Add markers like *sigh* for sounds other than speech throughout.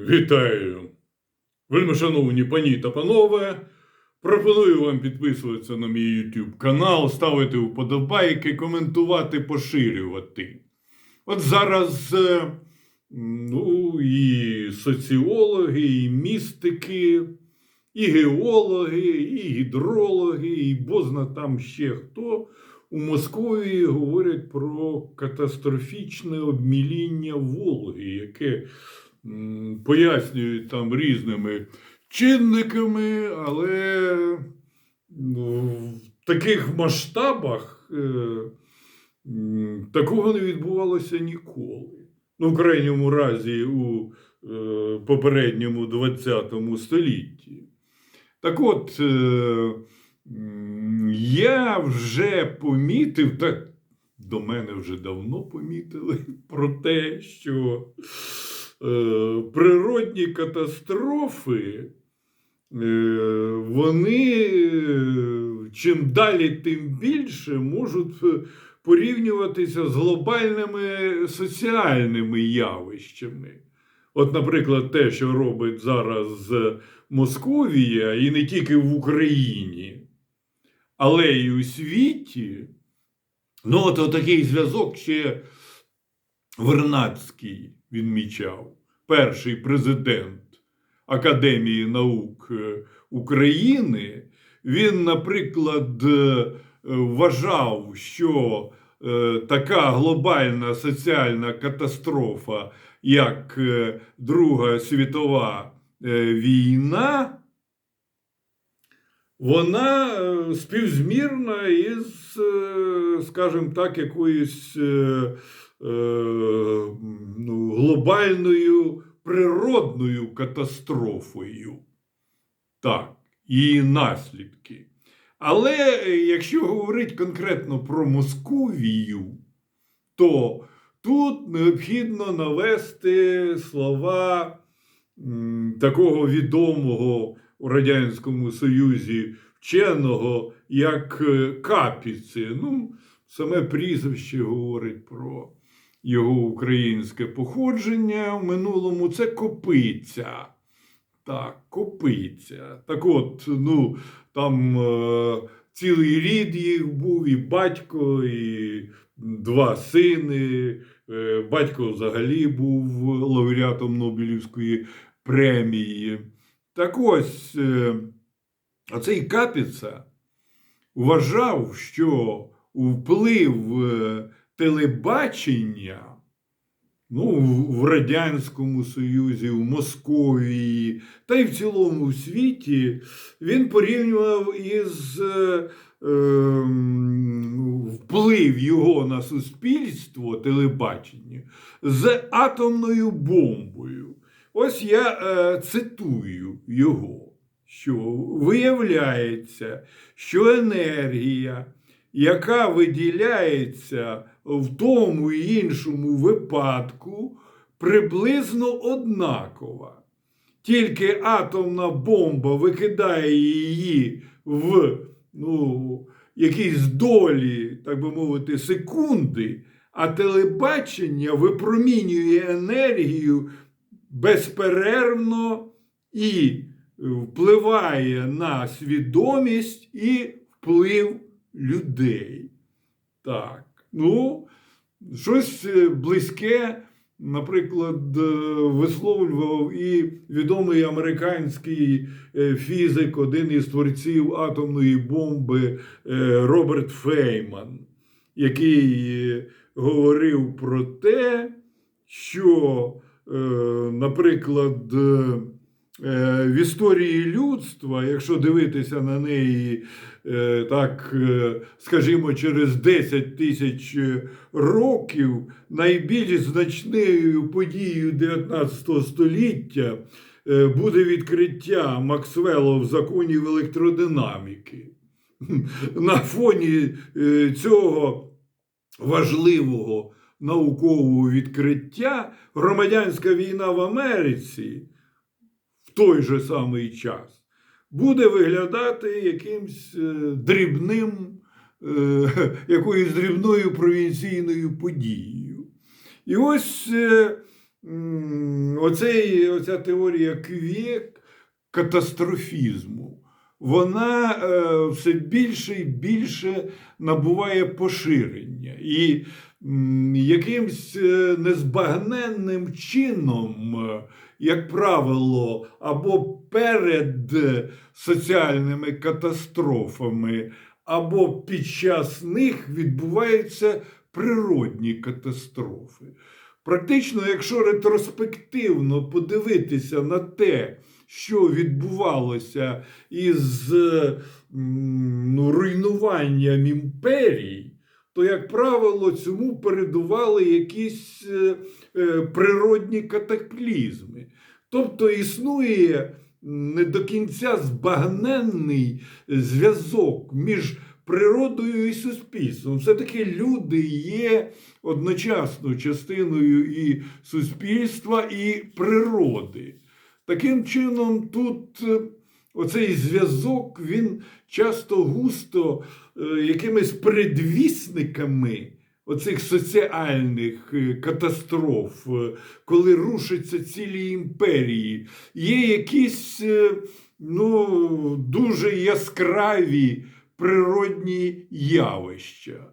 Вітаю! Вельми шановні пані та панове. Пропоную вам підписуватися на мій YouTube канал, ставити вподобайки, коментувати, поширювати. От зараз е, ну, і соціологи, і містики, і геологи, і гідрологи, і бозна там ще хто у Москві говорять про катастрофічне обміління Волги, яке пояснюють там різними чинниками, але в таких масштабах е, такого не відбувалося ніколи. Ну, в крайньому разі, у е, попередньому ХХ столітті. Так от, е, я вже помітив, так до мене вже давно помітили про те, що природні катастрофи, е, вони е, чим далі, тим більше можуть е, порівнюватися з глобальними соціальними явищами. От, наприклад, те, що робить зараз Московія, і не тільки в Україні, але й у світі. Ну, от такий зв'язок ще Вернадський відмічав, перший президент Академії наук е, України. Він, наприклад, е, вважав, що е, така глобальна соціальна катастрофа, як Друга світова війна, вона співзмірна із, скажімо так, якоюсь ну, глобальною природною катастрофою. Так, її наслідки. Але е, якщо говорити конкретно про Московію, то тут необхідно навести слова такого відомого у Радянському Союзі вченого, як е, Капіці. Ну, саме прізвище говорить про його українське походження в минулому це Копиця. Так, Копиця. Так от, ну, там е, цілий рід їх був, і батько, і два сини. Е, батько взагалі був лауреатом Нобелівської премії. Так ось, е, оцей Капіца вважав, що вплив е, телебачення ну, в- Радянському Союзі, в Московії та й в цілому світі він порівнював із е, ем, вплив його на суспільство телебачення з атомною бомбою. Ось я е, цитую його, що виявляється, що енергія, яка виділяється в тому і іншому випадку, приблизно однакова. Тільки атомна бомба викидає її в ну, якісь долі, так би мовити, секунди, а телебачення випромінює енергію безперервно і впливає на свідомість і вплив людей. Так, ну, щось е, близьке, наприклад, е, висловлював і відомий американський е, фізик, один із творців атомної бомби Роберт Фейман, який говорив про те, що, наприклад, в історії людства, якщо дивитися на неї е, так, е, скажімо, через 10 тисяч років, найбільш значною подією 19 століття е, буде відкриття Максвелла законів електродинаміки. *laughs* На фоні е, цього важливого наукового відкриття громадянська війна в Америці в той же самий час буде виглядати якимсь е, дрібним, е, *laughs* якоюсь дрібною провінційною подією. І ось е, оцей, оця теорія квік катастрофізму, вона е, все більше і більше набуває поширення. І якимсь е, незбагненним чином, е, як правило, або перед соціальними катастрофами, або під час них відбуваються природні катастрофи. Практично, якщо ретроспективно подивитися на те, що відбувалося із ну, руйнуванням імперій, то, як правило, цьому передували якісь е, е, природні катаклізми. Тобто існує не до кінця збагненний зв'язок між природою і суспільством. Все-таки люди є одночасно частиною і суспільства, і природи. Таким чином, тут е, оцей зв'язок він часто густо е, якимись предвісниками оцих соціальних е, катастроф, коли рушаться цілі імперії, є якісь ну, дуже яскраві природні явища.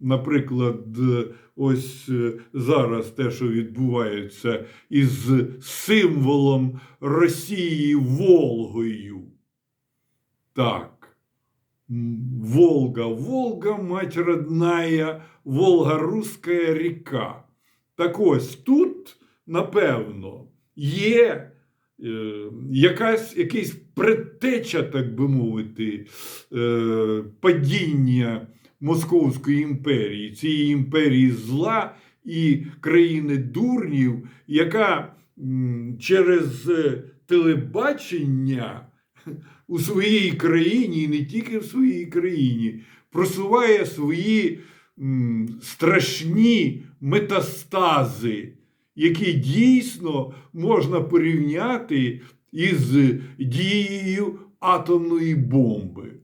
Наприклад, е, ось е, зараз те, що відбувається із символом Росії Волгою. Так. Волга, Волга, мать родная, Волга русская ріка. Так ось тут, напевно, є якась, якийсь предтеча, так би мовити, е, падіння Московської імперії, цієї імперії зла і країни дурнів, яка через е, телебачення у своїй країні, і не тільки в своїй країні, просуває свої страшні метастази, які дійсно можна порівняти із дією атомної бомби.